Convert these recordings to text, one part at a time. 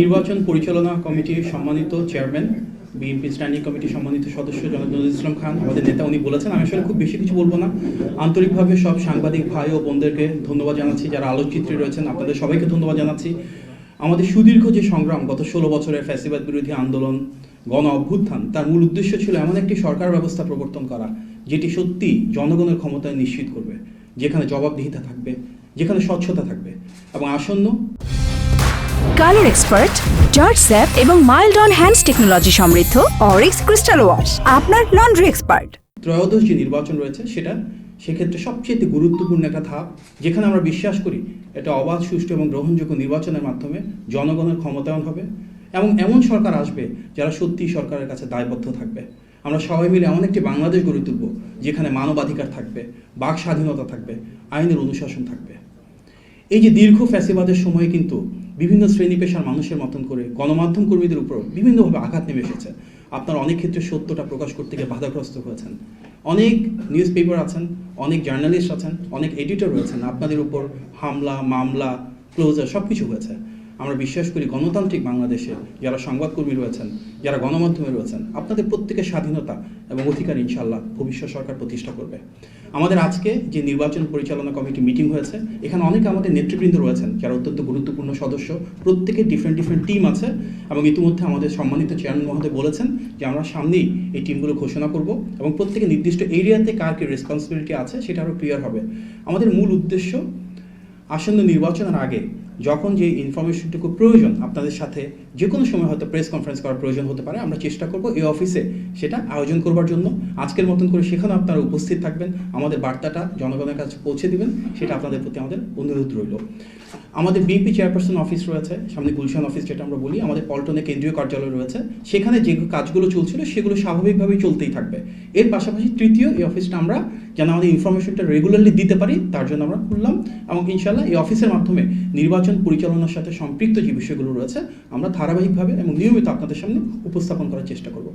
নির্বাচন পরিচালনা কমিটির সম্মানিত চেয়ারম্যান, বিএনপি স্ট্যান্ডিং কমিটির সম্মানিত সদস্য জনাব নজরুল ইসলাম খান, আমাদের নেতা উনি বলেছেন, আমি আসলে খুব বেশি কিছু বলব না। আন্তরিকভাবে সব সাংবাদিক ভাই ও বোনদেরকে ধন্যবাদ জানাচ্ছি, যারা আলোকচিত্রী রয়েছেন, আপনাদের সবাইকে ধন্যবাদ জানাচ্ছি। আমাদের সুদীর্ঘ যে সংগ্রাম, গত ষোলো বছরের ফ্যাসিবাদ বিরোধী আন্দোলন, গণ অভ্যুত্থান, তার মূল উদ্দেশ্য ছিল এমন একটি সরকার ব্যবস্থা প্রবর্তন করা, যেটি সত্যি জনগণের ক্ষমতায় নিশ্চিত করবে, যেখানে জবাবদিহিতা থাকবে, যেখানে স্বচ্ছতা থাকবে এবং আসন্ন কালার এক্সপার্ট জর্জ স্যাপ এবং মাইল্ড অন হ্যান্ডস টেকনোলজি সমৃদ্ধ অরিক্স ক্রিস্টাল ওয়াশ, আপনার লন্ড্রি এক্সপার্ট। ত্রয়োদশ যে নির্বাচন রয়েছে, সেটা সেক্ষেত্রে সবচেয়ে গুরুত্বপূর্ণ একটা ধাপ, যেখানে আমরা বিশ্বাস করি এটা অবাধ, সুষ্ঠু এবং গ্রহণযোগ্য নির্বাচনের মাধ্যমে জনগণের ক্ষমতায়ন হবে এবং এমন সরকার আসবে যারা সত্যি সরকারের কাছে দায়বদ্ধ থাকবে। আমরা সবাই মিলে এমন একটি বাংলাদেশ গড়ে তুলব যেখানে মানবাধিকার থাকবে, বাক স্বাধীনতা থাকবে, আইনের অনুশাসন থাকবে। এই যে দীর্ঘ ফ্যাসিবাদের সময়ে কিন্তু বিভিন্ন শ্রেণি পেশার মানুষের মতন করে গণমাধ্যম কর্মীদের উপর বিভিন্নভাবে আঘাত নেমে এসেছে। আপনার অনেক ক্ষেত্রে সত্যটা প্রকাশ করতে গিয়ে বাধাগ্রস্ত হয়েছেন। অনেক নিউজ পেপার আছেন, অনেক জার্নালিস্ট আছেন, অনেক এডিটর রয়েছেন। আপনাদের উপর হামলা, মামলা ক্লোজার সব কিছু হয়েছে। আমরা বিশ্বাস করি গণতান্ত্রিক বাংলাদেশে যারা সংবাদকর্মী রয়েছেন, যারা গণমাধ্যমে রয়েছেন, আপনাদের প্রত্যেকের স্বাধীনতা এবং অধিকার ইনশাল্লাহ ভবিষ্যৎ সরকার প্রতিষ্ঠা করবে। আমাদের আজকে যে নির্বাচন পরিচালনা কমিটি মিটিং হয়েছে, এখানে অনেকে আমাদের নেতৃবৃন্দ রয়েছেন, যারা অত্যন্ত গুরুত্বপূর্ণ সদস্য, প্রত্যেকের ডিফারেন্ট ডিফারেন্ট টিম আছে এবং ইতিমধ্যে আমাদের সম্মানিত চেয়ারম্যান মহোদয় বলেছেন যে আমরা সামনেই এই টিমগুলো ঘোষণা করব এবং প্রত্যেকে নির্দিষ্ট এরিয়াতে কার কি রেসপন্সিবিলিটি আছে সেটা আরও ক্লিয়ার হবে। আমাদের মূল উদ্দেশ্য আসন্ন নির্বাচনের আগে যখন যে ইনফরমেশনটুকু প্রয়োজন, আপনাদের সাথে যে কোনো সময় হয়তো প্রেস কনফারেন্স করার প্রয়োজন হতে পারে, আমরা চেষ্টা করব এই অফিসে সেটা আয়োজন করবার জন্য। আজকের মতন করে সেখানে আপনারা উপস্থিত থাকবেন। আমাদের বার্তাটা জনগণের কাছে পৌঁছে দিবেন। সেটা আপনাদের প্রতি আমাদের অনুরোধ রইল। আমাদের বিএনপি চেয়ারপারসন অফিস রয়েছে, সামনে গুলশান অফিস যেটা আমরা বলি। আমাদের পল্টনে কেন্দ্রীয় কার্যালয় রয়েছে। সেখানে যে কাজগুলো চলছিল, সেগুলো স্বাভাবিকভাবেই চলতেই থাকবে। এর পাশাপাশি তৃতীয় এই অফিসটা আমরা যেন আমাদের ইনফরমেশনটা রেগুলারলি দিতে পারি, তার জন্য আমরা খুললাম এবং ইনশাল্লাহ এই অফিসের মাধ্যমে নির্বাচন পরিচালনার সাথে সম্পৃক্ত যে বিষয়গুলো রয়েছে, আমরা ধারাবাহিকভাবে এবং নিয়মিত আপনাদের সামনে উপস্থাপন করার চেষ্টা করব।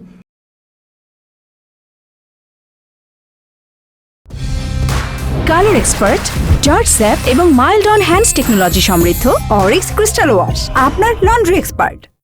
কালার এক্সপার্ট জর্জ স্যাপ এবং মাইল্ড অন হ্যান্ডস টেকনোলজি সমৃদ্ধ অরিক্স ক্রিস্টাল ওয়াশ আপনার লন্ড্রি এক্সপার্ট।